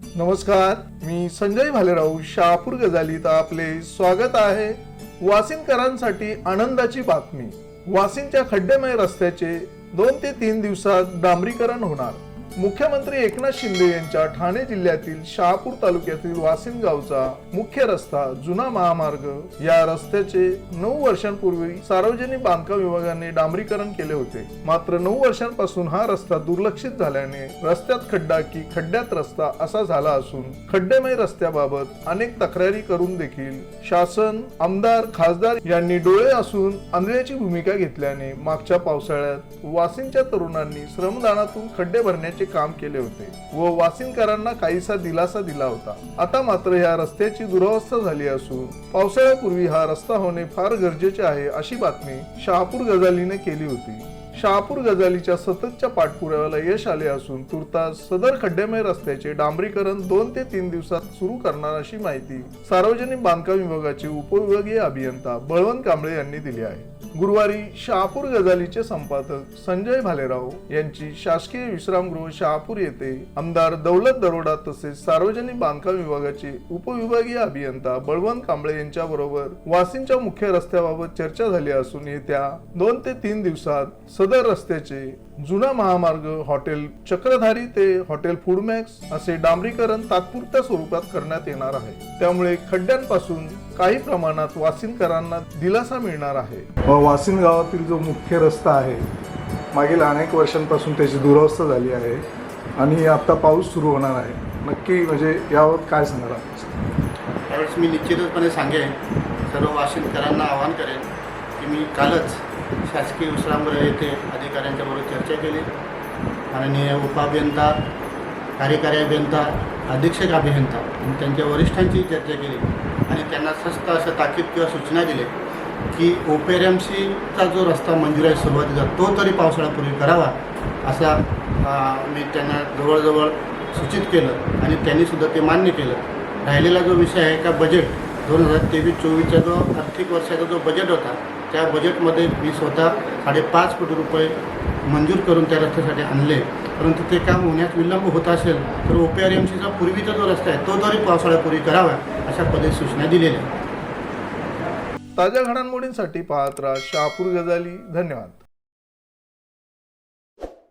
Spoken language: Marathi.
नमस्कार मी संजय भालेराव शहापूर गजालीत आपले स्वागत आहे. वासिनकरांसाठी आनंदाची बातमी. वासिनच्या खड्डेमय रस्त्याचे दोन ते तीन दिवसात डांबरीकरण होणार. मुख्यमंत्री एकनाथ शिंदे यांच्या ठाणे जिल्ह्यातील शहापूर तालुक्यातील वासिन गावचा मुख्य रस्ता जुना महामार्ग. या रस्त्याचे नऊ वर्षांपूर्वी सार्वजनिक बांधकाम विभागाने डांबरीकरण केले होते. मात्र नऊ वर्षांपासून हा रस्ता दुर्लक्षित झाल्याने रस्त्यात खड्डा की खड्ड्यात रस्ता असा झाला असून खड्डेमय रस्त्याबाबत अनेक तक्रारी करून देखील शासन आमदार खासदार यांनी डोळे असून आंधळ्याची भूमिका घेतल्याने मागच्या पावसाळ्यात वासिनच्या तरुणांनी श्रमदानातून खड्डे भरण्याचे काम केले होते. व वासिनकरांना काहीसा दिलासा दिला होता. आता मात्र या रस्त्याची दुरावस्था झाली असून पावसाळ्यापूर्वी हा रस्ता होणे फार गरजेचे आहे अशी बातमी शहापूर गजालीने केली होती. शहापूर गजालीच्या सततच्या पाठपुराव्याला यश आले असून तुर्तास सदर खड्डेमय रस्त्याचे डांबरीकरण दोन ते तीन दिवसात सुरू करणार अशी माहिती सार्वजनिक बांधकाम विभागाचे उपविभागीय अभियंता बळवंत कांबळे यांनी दिली आहे. गुरुवारी शहापूर गजालीचे संपादक संजय भालेराव यांची शासकीय विश्रामगृह शहापूर येथे आमदार दौलत दरोडा तसेच सार्वजनिक बांधकाम विभागाचे उपविभागीय अभियंता बळवंत कांबळे यांच्या बरोबर वासिनच्या मुख्य रस्त्याबाबत चर्चा झाली असून येत्या दोन ते तीन दिवसात सदर रस्त्याचे जुना महामार्ग हॉटेल चक्रधारी ते हॉटेल फूडमॅक्स असे डांबरीकरण तात्पुरत्या स्वरूपात करण्यात येणार आहे. त्यामुळे खड्ड्यांपासून काही प्रमाणात वासिनकरांना दिलासा मिळणार आहे. वासिन गावातील जो मुख्य रस्ता आहे मागील अनेक वर्षांपासून त्याची दुरवस्था झाली आहे आणि आता पाऊस सुरू होणार आहे. नक्की म्हणजे यावर काय सांगणार आहात? त्यावेळेस मी निश्चितचपणे सांगेन सर्व वाशिंदकरांना आवाहन करेन की मी कालच शासकीय विश्रामगृह येथे अधिकाऱ्यांच्याबरोबर चर्चा केली. माननीय उपाभियंता कार्यकारी अभियंता अधीक्षक अभियंता त्यांच्या वरिष्ठांची चर्चा केली आणि त्यांना स्वस्त असं ताकीद किंवा सूचना दिल्या की ओपेरॅमसीचा जो रस्ता मंजूर आहे सुरुवातीचा तो तरी पावसाळ्यापूर्वी करावा असा मी त्यांना जवळजवळ सूचित केलं आणि त्यांनीसुद्धा ते मान्य केलं. राहिलेला जो विषय आहे का बजेट दोन हजार तेवीस चोवीसचा जो आर्थिक वर्षाचा जो बजेट होता त्या बजेटमध्ये मी स्वतः साडेपाच कोटी रुपये मंजूर करून त्या रस्त्यासाठी आणले. परंतु ते काम होण्यास विलंब होत असेल तर ओ पी आर एम सीचा पूर्वीचा जो रस्ता आहे तो तरी पावसाळ्यापूर्वी करावा अशा पद्धती सूचना दिलेल्या ताज्या घडामोडींसाठी पाहत राहा शहापूर गजाली धन्यवाद.